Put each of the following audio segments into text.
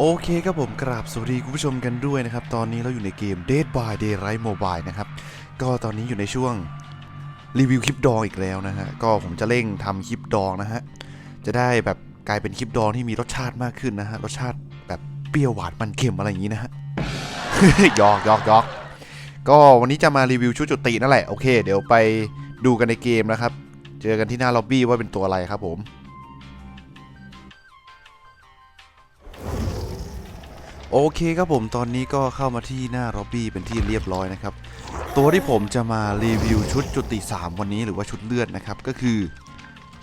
โอเคครับผมกราบสวัสดีคุณผู้ชมกันด้วยนะครับ ตอนนี้เราอยู่ในเกม Dead by Daylight Mobile นะครับ ก็ตอนนี้อยู่ในช่วงรีวิวคลิปดองอีกแล้วนะฮะ ก็ผมจะเร่งทำคลิปดองนะฮะ จะได้แบบกลายเป็นคลิปดองที่มีรสชาติมากขึ้นนะฮะ รสชาติแบบเปรี้ยวหวานมันเค็มอะไรอย่างนี้นะฮะยอกยอกยอกก็วันนี้จะมารีวิวชุดจุตินั่นแหละ โอเค เดี๋ยวไปดูกันในเกมนะครับ เจอกันที่หน้าล็อบบี้ว่าเป็นตัวอะไรครับผม โอเคครับผมตอนนี้ก็เข้ามาที่หน้าล็อบบี้เป็นที่เรียบร้อยนะครับ ตัวที่ผมจะมารีวิวชุดจุติ 3 วันนี้หรือว่าชุดเลือดนะครับ ก็คือ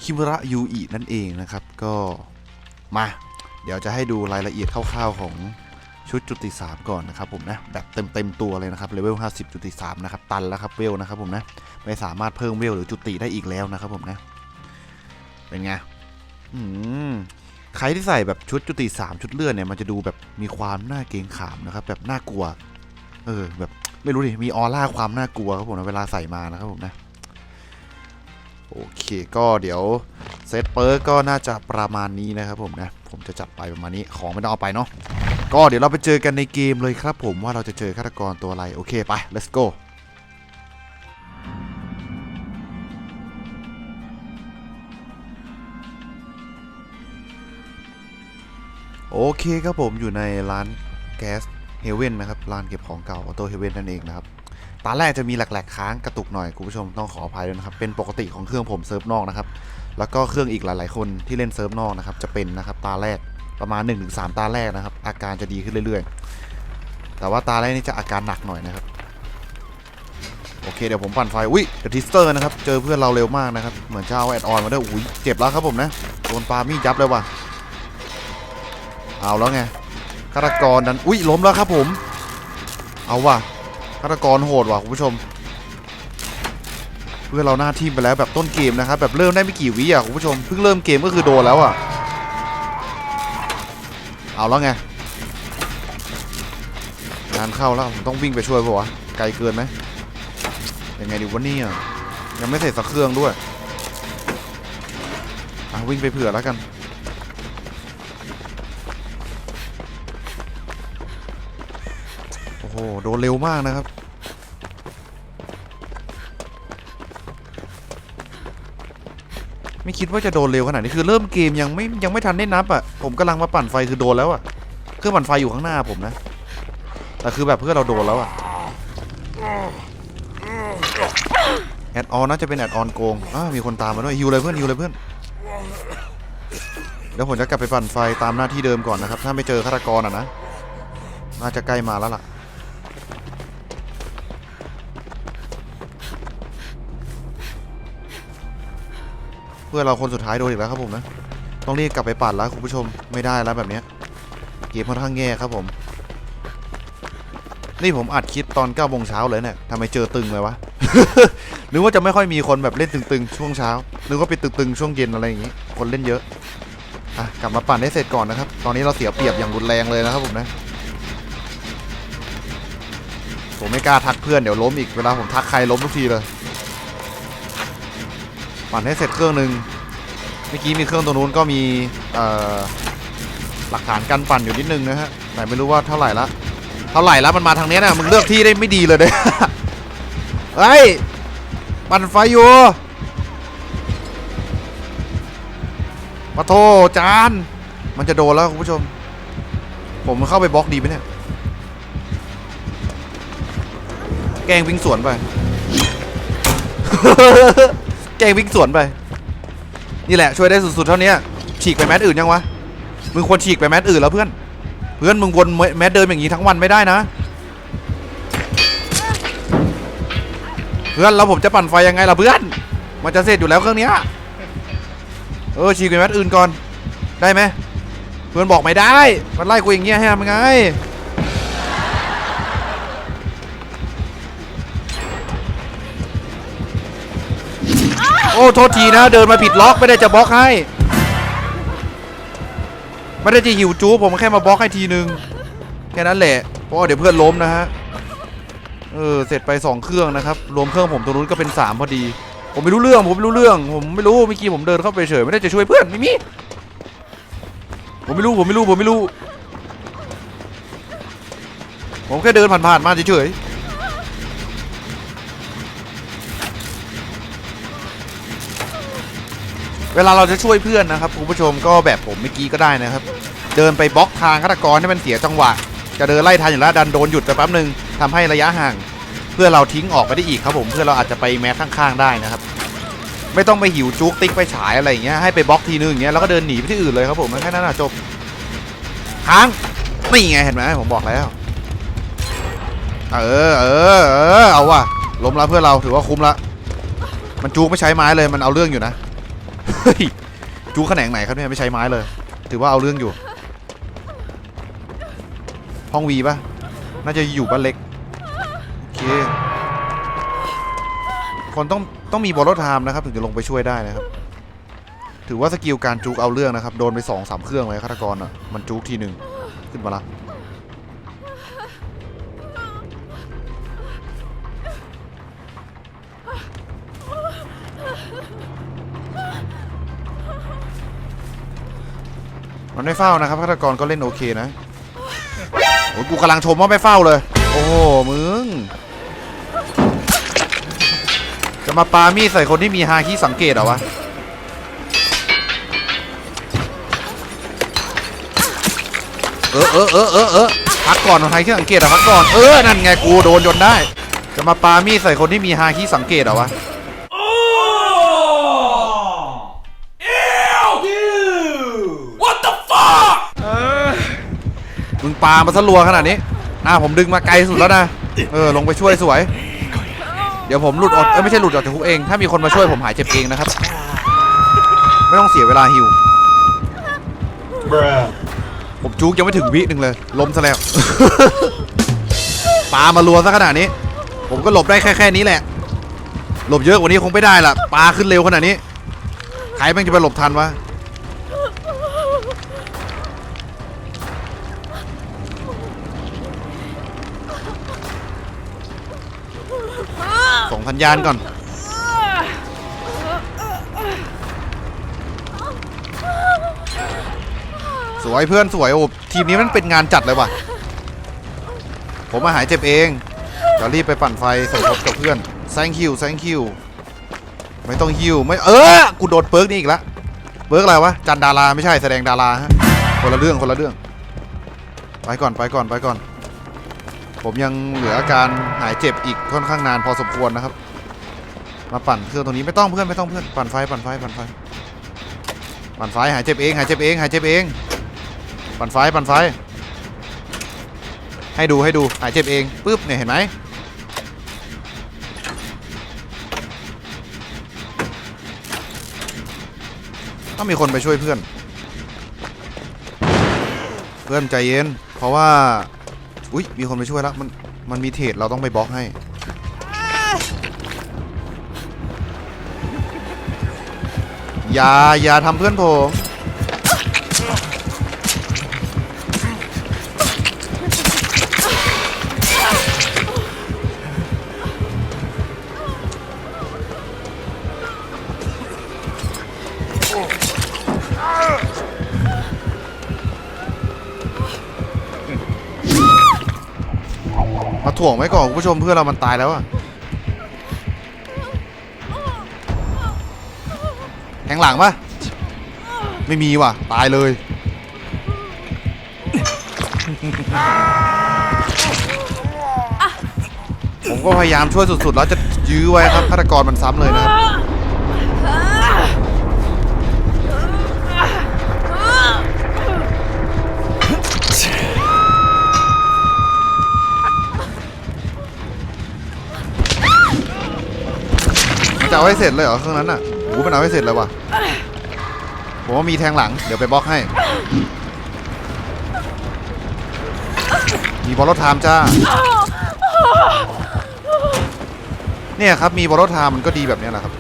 คิมระยูอินั่นเองนะครับ ก็มา เดี๋ยวจะให้ดูรายละเอียดคร่าวๆของชุดจุติ 3 ก่อนนะครับผมนะ แบบเต็มๆตัวเลยนะครับเลเวล50 จุติ 3 นะครับ ตันแล้วครับเวลนะครับผมนะ ไม่สามารถเพิ่มเวลหรือจุติได้อีกแล้วนะครับผมนะ เป็นไงอืม ใครที่ใส่แบบชุดจุติ 3 ชุดเลือดเนี่ยมันจะดูแบบมีความน่าเกรงขามนะครับแบบน่ากลัว เออแบบไม่รู้ดิมีออร่าความน่ากลัวครับผมนะเวลาใส่มานะครับผมนะโอเคก็เดี๋ยวเซตเปิร์กก็น่าจะประมาณนี้นะครับผมนะผมจะจัดไปประมาณนี้ของไม่ต้องเอาไปเนาะก็เดี๋ยวเราไปเจอกันในเกมเลยครับผมว่าเราจะเจอฆาตกรตัวอะไรโอเคไป let's go โอเคครับผมอยู่ในร้านแก๊สเฮเว่นนะครับร้านเก็บของเก่าออโต้เฮเว่นนั่นเองนะครับตาแรกจะมีแหลกๆค้างกระตุกหน่อยคุณผู้ชมต้องขออภัยด้วยนะครับเป็นปกติของเครื่องผมเซิร์ฟนอกนะครับแล้วก็เครื่องอีกหลายๆ คนที่เล่นเซิร์ฟนอกนะครับจะเป็นนะครับตาแรกประมาณ 1-3 ตาแรกนะครับ อาการจะดีขึ้นเรื่อยๆ แต่ว่าตาแรกนี่จะอาการหนักหน่อยนะครับโอเคเดี๋ยวผมปั่นไฟอุ้ยเดอะทิสเตอร์นะครับเจอเพื่อนเราเร็วมากนะครับเหมือนจะเอาแอดออนมาด้วยอุ้ยเจ็บแล้วครับผมนะโดนปามีดยับเลยว่ะ เอาแล้วไงฆาตกรนั้นอุ้ยล้มแล้วครับผม เอาว่ะฆาตกรโหดว่ะคุณผู้ชม เพื่อเราหน้าทีมไปแล้วแบบต้นเกมนะครับ แบบเริ่มได้ไม่กี่วิอะคุณผู้ชมเพิ่งเริ่มเกมก็คือโดนแล้วอะ เอาแล้วไงงานเข้าแล้วผมต้องวิ่งไปช่วยป่าวะไกลเกินไหมยังไงดีวะเนี่ยยังไม่เสร็จสักเครื่องด้วยอะวิ่งไปเผื่อแล้วกัน โอ้โหโดนเร็วมากนะครับ ไม่คิดว่าจะโดนเร็วขนาดนี้คือเริ่มเกมยังไม่ยังไม่ทันได้นับอะผมกำลังมาปั่นไฟคือโดนแล้วอะเครื่องปั่นไฟอยู่ข้างหน้าผมนะแต่คือแบบเพื่อเราโดนแล้วอะแอดออนน่าจะเป็นแอดออนโกงอ้ามีคนตามมาด้วยฮิวเลยเพื่อนฮิวเลยเพื่อนเดี๋ยวผมจะกลับไปปั่นไฟตามหน้าที่เดิมก่อนนะครับ ถ้าไม่เจอฆาตกรอะนะ น่าจะใกล้มาแล้วล่ะ พื่อนเราคนสุดท้ายโดนอีกแล้วครับผมนะ ต้องรีบกลับไปปัดแล้วคุณผู้ชมไม่ได้แล้วแบบนี้เกมค่อนข้างแย่ครับผม นี่ผมอัดคลิปตอน9โมงเช้าเลยเนี่ยทำไมเจอตึงเลยวะนึกว่าจะไม่ค่อยมีคนแบบเล่นตึงๆ ช่วงเช้านึกว่าเป็นตึงๆช่วงเย็นอะไรอย่างงี้ คนเล่นเยอะอะกลับมาปั่นให้เสร็จก่อนนะครับ ตอนนี้เราเสียเปรียบอย่างรุนแรงเลยนะครับผมนะผมไม่กล้าทักเพื่อนเดี๋ยวล้มอีกเวลาผมทักใครล้มทุกทีเลย ปั่นให้เสร็จเครื่องหนึ่งเมื่อกี้มีเครื่องตรงนู้นก็มีหลักฐานการปั่นอยู่นิดนึงนะฮะแต่ไม่รู้ว่าเท่าไหร่ละเท่าไหร่ละมันมาทางนี้นะมึงเลือกที่ได้ไม่ดีเลยเด้เฮ้ยปั่นไฟอยู่มาโทจาน มันจะโดนแล้วคุณผู้ชม ผมเข้าไปบล็อกดีไหมเนี่ย แกงวิ่งสวนไป แกล้งวิ่งสวนไป นี่แหละช่วยได้สุดๆเท่านี้ฉีกไปแมตช์อื่นยังวะมึงควรฉีกไปแมตช์อื่นแล้วเพื่อน เพื่อนมึงวนแมตช์เดิมอย่างนี้ทั้งวันไม่ได้นะ เพื่อนแล้วผมจะปั่นไฟยังไงล่ะเพื่อน มันจะเสร็จอยู่แล้วเครื่องนี้เออฉีกไปแมตช์อื่นก่อนได้ไหมเพื่อนบอกไม่ได้ มันไล่กูอย่างเงี้ยให้ทำยังไง โทษทีนะ เดินมาผิดล็อกไม่ได้จะบล็อกให้ไม่ได้จะหิวจู๊ผมแค่มาบล็อกให้ทีนึงแค่นั้นแหละเพราะเดี๋ยวเพื่อนล้มนะฮะเออเสร็จไป 2 เครื่องนะครับรวมเครื่องผมตรงนู้นก็เป็น 3 พอดี ผมไม่รู้เรื่องผมไม่รู้เรื่อง ผมไม่รู้เมื่อกี้ผมเดินเข้าไปเฉยไม่ได้จะช่วยเพื่อนไม่มีผมไม่รู้ผมไม่รู้ผมไม่รู้ ผมแค่เดินผ่านๆมาเฉยๆ เวลาเราจะช่วยเพื่อนนะครับคุณผู้ชมก็แบบผมเมื่อกี้ก็ได้นะครับ เดินไปบล็อกทางฆาตกรให้มันเสียจังหวะ จะเดินไล่ทันอยู่แล้วดันโดนหยุดไปแป๊บหนึ่งทำให้ระยะห่าง เพื่อเราทิ้งออกไปได้อีกครับผมเพื่อเราอาจจะไปแม้ข้างๆได้นะครับ ไม่ต้องไปหิวจุกติ๊กไปฉายอะไรอย่างเงี้ยให้ไปบล็อกทีนึงอย่างเงี้ยแล้วก็เดินหนีไปที่อื่นเลยครับผมแค่นั้นนะจบค้างนี่ไงเห็นไหมผมบอกแล้ว เออเออเออเอาว่ะล้มแล้วเพื่อเราถือว่าคุ้มละมันจูกไม่ใช้ไม้เลยมันเอาเรื่องอยู่นะ เฮ้ยจูแขนงไหนครับเนี่ยไม่ใช้ไม้เลย ถือว่าเอาเรื่องอยู่ ห้องวีปะน่าจะอยู่บ้านเล็ก โอเค คนต้องต้องมีบอลรถไทม์นะครับ ถึงจะลงไปช่วยได้นะครับ ถือว่าสกิลการจูกเอาเรื่องนะครับ โดนไปสองสามเครื่องเลยฆาตกรอะ มันจูกทีหนึ่งขึ้นมาละ มันไม่เฝ้านะครับฆาตกรก็เล่นโอเคนะโอ้กูกำลังชมว่าไม่เฝ้าเลย โอ้โหมึง จะมาปามีใส่คนที่มีฮาคิสังเกตเหรอวะเออเออเออเออเออพักก่อนฮาคิสังเกตเหรอะพักก่อน เออ นั่นไงกูโดนจนได้ จะมาปามีใส่คนที่มีฮาคิสังเกตเหรอวะ มึงปามาซะรัวขนาดนี้อ่าผมดึงมาไกลสุดแล้วนะ เออลงไปช่วยสวย เดี๋ยวผมหลุดออกเอ้ยไม่ใช่หลุดออกจากคุกเอง ถ้ามีคนมาช่วยผมหายเจ็บเองนะครับ ไม่ต้องเสียเวลาฮิว Bruh ผมจุกยังไม่ถึงวิหนึ่งเลย ล้มซะแล้วปามารัวซะขนาดนี้ ผมก็หลบได้แค่แค่นี้แหละ หลบเยอะกว่านี้คงไม่ได้ละปาขึ้นเร็วขนาดนี้ ใครแม่งจะไปหลบทันวะ ส่งสัญญาณก่อน สวยเพื่อนสวยโอ้ทีมนี้มันเป็นงานจัดเลยว่ะ ผมมาหายเจ็บเองจะรีบไปปั่นไฟสมทบกับเพื่อน thank you thank you ไม่ต้องฮิวไม่เออกูโดนเปิร์กนี่อีกละเปิร์กอะไรวะจันดาราไม่ใช่แสดงดาราฮะคนละเรื่องคนละเรื่อง ไปก่อนไปก่อนไปก่อน ผมยังเหลืออาการหายเจ็บอีกค่อนข้างนานพอสมควรนะครับ มาปั่นเครื่องตรงนี้ไม่ต้องเพื่อนไม่ต้องเพื่อนปั่นไฟปั่นไฟปั่นไฟปั่นไฟหายเจ็บเองหายเจ็บเองหายเจ็บเอง ปั่นไฟปั่นไฟ ให้ดูให้ดูหายเจ็บเองปุ๊บเนี่ยเห็นไหมต้องมีคนไปช่วยเพื่อน เพื่อนใจเย็น เพราะว่า อุ้ยมีคนไปช่วยแล้วมันมันมีเทรดเราต้องไปบล็อกให้อย่าอย่าทำเพื่อนผม ถ่วงไว้ก่อนคุณผู้ชมเพื่อนเรามันตายแล้วอะแทงหลังปะไม่มีว่ะ ตายเลย ผมก็พยายามช่วยสุดๆ แล้วจะยื้อไว้ครับฆาตกรมันซ้ำเลยนะครับ จะเอาให้เสร็จเลยเหรอเครื่องนั้นอะโอ้โหมันเอาให้เสร็จเลยว่ะผมว่ามีแทงหลัง เดี๋ยวไปบล็อกให้ มีบอลรถไทม์จ้า เนี่ยครับ มีบอลรถไทม์มันก็ดีแบบนี้แหละครับ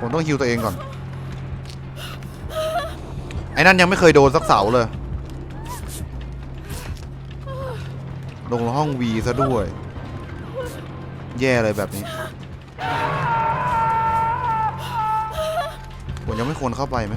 ผมต้องฮิวตัวเองก่อน ไอ้นั่นยังไม่เคยโดนสักเสาเลย ลงห้องวีซะด้วย แย่เลยแบบนี้ ผมยังไม่ควรเข้าไปไหม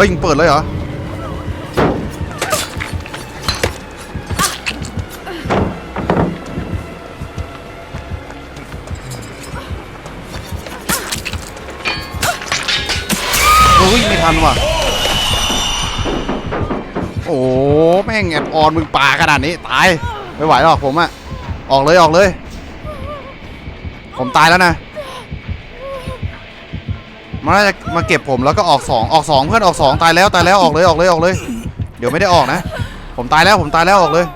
อ้ยยิงเปิดเลยเหรอโอ้ยไม่ทันว่ะ โอ้แม่งแอดออนมึงป่าขนาดนี้ ตาย ไม่ไหวหรอกผมอะออกเลยออกเลย ผมตายแล้วนะ มันน่าจะมาเก็บผมแล้วก็ออกสองออกสองเพื่อนออกสองตายแล้วตายแล้วออกเลยออกเลยออกเลย เดี๋ยวไม่ได้ออกนะ ผมตายแล้วผมตายแล้วออกเลย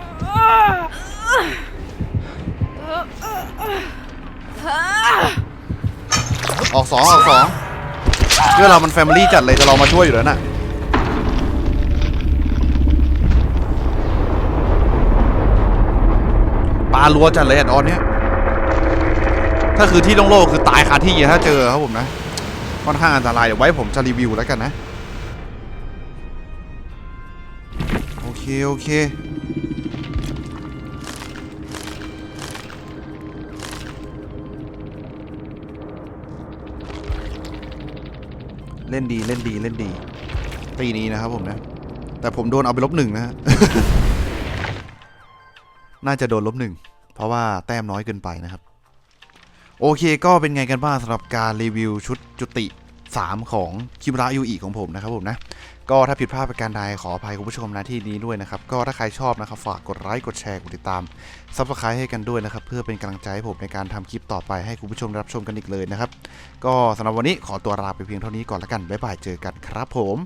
ออกสองออกสองเพื่อนเรามันแฟมิลี่จัดเลยจะเรามาช่วยอยู่แล้วน่ะปลาลัวจัดเลยอะตอนเนี้ยถ้าคือที่โล่งๆคือตายคาที่ถ้าเจอครับผมนะ ค่อนข้างอันตรายเดี๋ยวไว้ผมจะรีวิวแล้วกันนะ โอเค โอเค เล่นดีเล่นดีเล่นดี ปีนี้นะครับผมนะ แต่ผมโดนเอาไปลบหนึ่งนะฮะน่าจะโดนลบหนึ่งเพราะว่าแต้มน้อยเกินไปนะครับ โอเคก็เป็นไงกันบ้างสำหรับการรีวิวชุดจุติ 3 ของคิมระยูอีของผมนะครับผมนะก็ถ้าผิดพลาดประการใดขออภัยคุณผู้ชมนะที่นี้ด้วยนะครับ ก็ถ้าใครชอบนะครับ ฝากกดไลค์กดแชร์กดติดตามซับสไครต์ให้กันด้วยนะครับ เพื่อเป็นกำลังใจให้ผมในการทำคลิปต่อไปให้คุณผู้ชมรับชมกันอีกเลยนะครับ ก็สำหรับวันนี้ขอตัวลาไปเพียงเท่านี้ก่อนละกันบ๊ายบายเจอกันครับผม